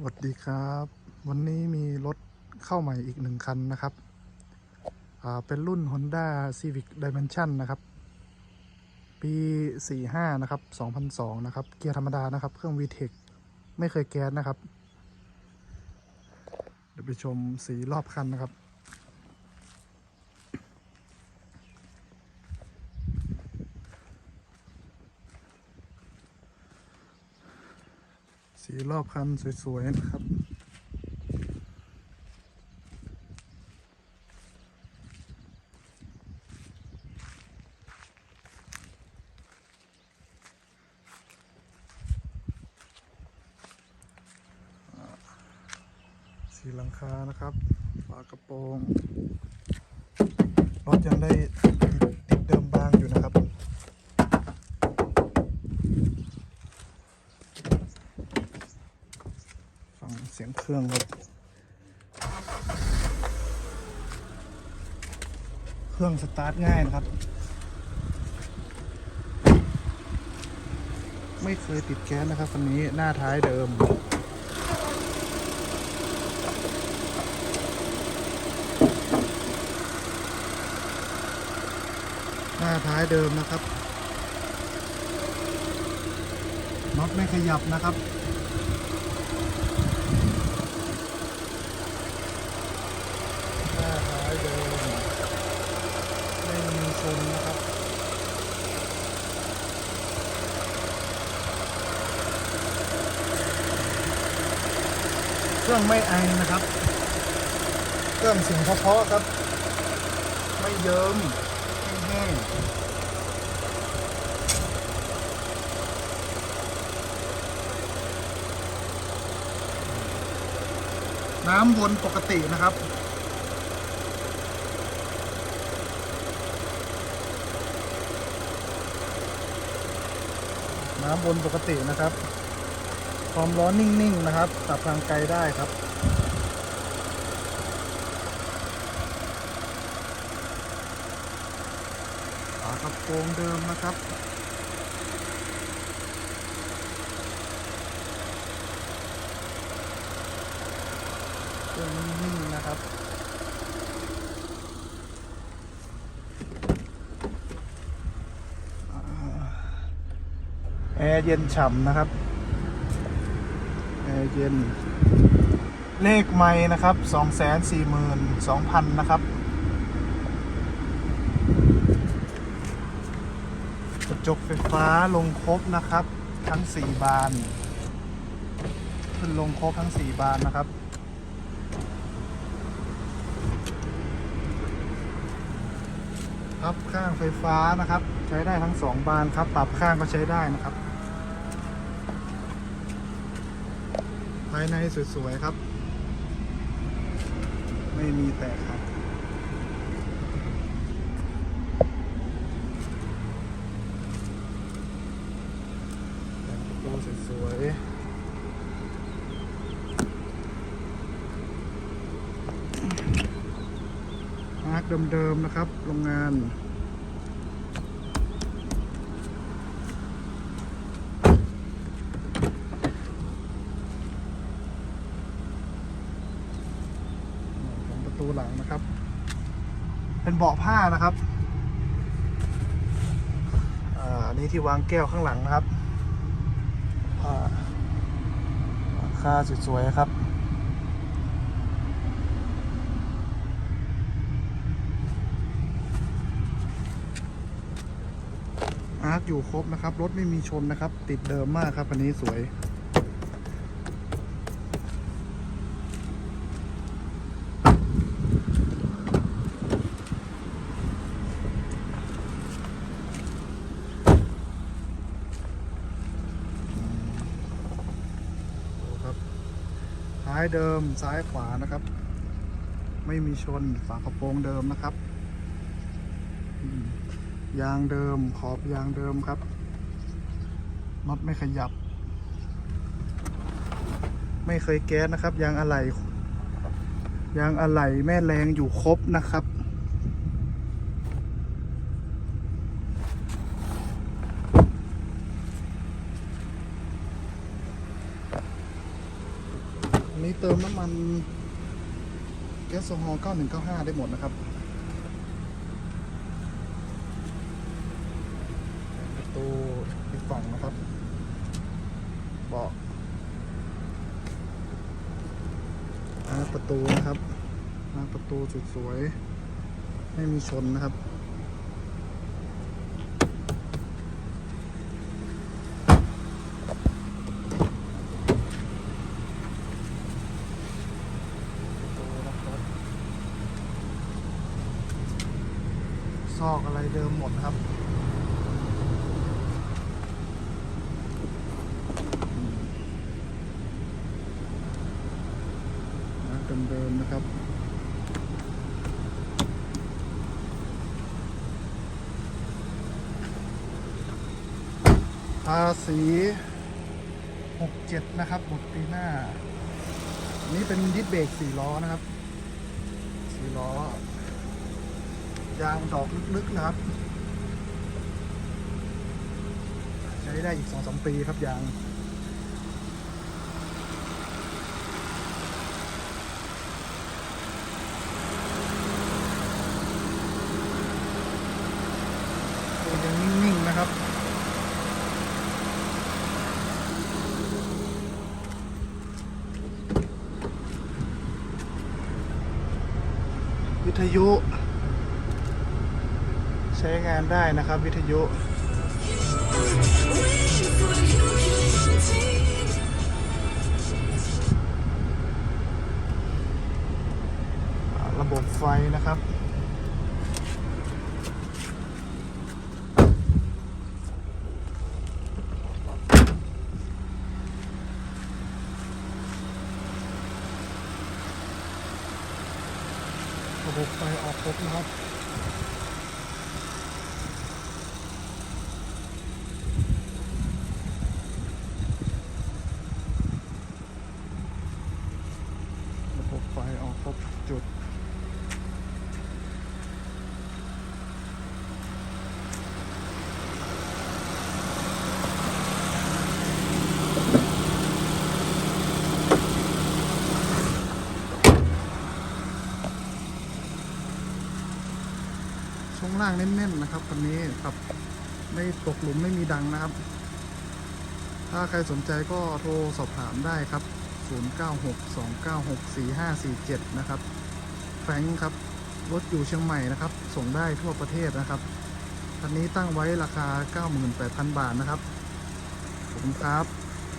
สวัสดีครับ วันนี้มีรถเข้าใหม่อีกหนึ่งคันนะครับอ่าเป็นรุ่น Honda Civic Dimension นะครับ ปี 45 นะครับ 2002 นะครับ เกียร์ธรรมดานะครับ เครื่อง VTEC ไม่เคยแก๊สนะครับ เดี๋ยวไปชมสีรอบคันนะครับ สีรอบคันสวยๆนะครับ สีหลังคานะครับ ฝากระโปรงรถยังได้ติดติดเดิมบางอยู่นะครับ ฟังเสียงเครื่องครับ เครื่องสตาร์ทง่ายนะครับ ไม่เคยติดแก๊สนะครับคันนี้หน้าท้ายเดิมหน้าท้ายเดิมนะครับน็อตไม่ขยับนะครับ หน้าท้าย เดิมไม่มีชนนะครับ เครื่องไม่ไอนะครับ เครื่องเสียงเพราะๆครับ ไม่เยิ้มไม่แห้งน้ำวนปกตินะครับ น้ำวนปกตินะครับ ความร้อนนิ่งๆนะครับตับทางไกลได้ครับฝากระโปรงเดิมนะครับเครื่องนิ่งๆนะครับ ร์เย็นฉ่ำนะครับแอร์เย็น เลขไม้นะครับ242,000นะครับ กระจกไฟฟ้าลงครบนะครับ ทั้ง4บาน ขึ้นลงครบทั้ง4บานนะครับพับข้างไฟฟ้านะครับ ใช้ได้ทั้ง 2 บานครับ ปรับข้างก็ใช้ได้นะครับ ภายในสวยๆครับ ไม่มีแตกครับต่งประตูสวยๆมาร์กเดิมๆนะครับ โรงงาน ของประตู หลังนะครับ เป็นเบาะผ้านะครับอันนี้ที่วางแก้วข้างหลังนะครับอ่าสวยๆครับ อาร์คอยู่ครบนะครับ รถไม่มีชนนะครับ ติดเดิมมากครับ อันนี้สวย ท้ายเดิมซ้ายขวานะครับ ไม่มีชนฝากระโปรงเดิมนะครับ ยางเดิมขอบยางเดิมครับน็อตไม่ขยับ ไม่เคยแก๊สนะครับ ยางอะไหล่ยางอะไหล่แม่แรงอยู่ครบนะครับ อันนี้เติมน้ำมันแก๊สโซฮอล์9195 ได้หมดนะครับ ประตูอีกฝั่งนะครับ เบาะประตูนะครับประตูสวยๆไม่มีชนนะครับ ซอกอะไรเดิมหมดนะครับนะเดิมๆนะครับภาษี67 นะครับหมดปีหน้านนี้เป็นดิสเบรก4ล้อนะครับ 4 ล้อ ยางดอกลึกๆนะครับ ใช้ได้อีก2-3ปีครับยางยังนิ่งๆนะครับวิทยุ ใช้งานได้นะครับวิทยุ ระบบไฟนะครับระบบไฟออกครบนะครับ ระบบไฟออกครบทุกจุด ช่วง ล่างแน่นๆนะครับคันนี้ครับไม่ตกหลุมไม่มีดังนะครับ ถ้าใครสนใจก็โทรสอบถามได้ครับ 0962964547 นะครับ แฟรงครับ รถอยู่เชียงใหม่นะครับ ส่งได้ทั่วประเทศนะครับคันนี้ตั้งไว้ราคา 98,000 บาทนะครับ ขอบคุณครับ